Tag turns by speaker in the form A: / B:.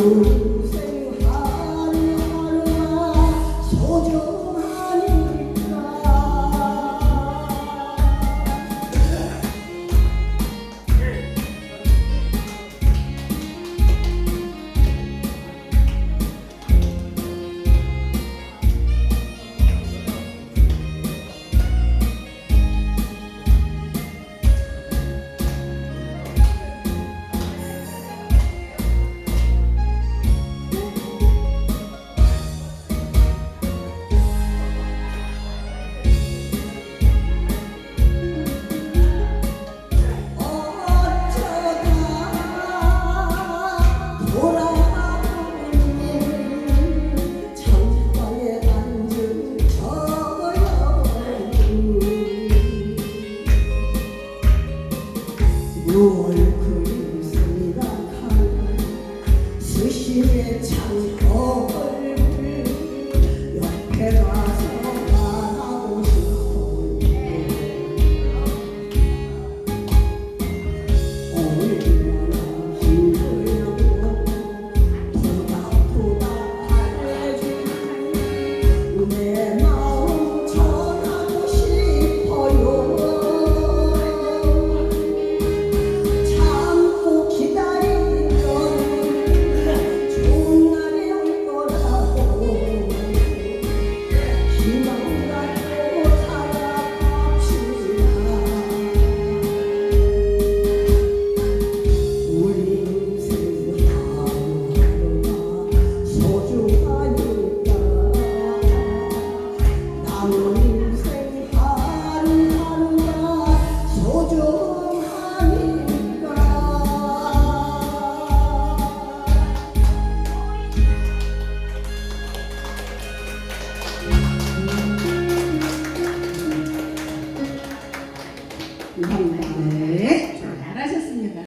A: you. 얼굴 생각하면 수시에 창고를 ความรู้นี่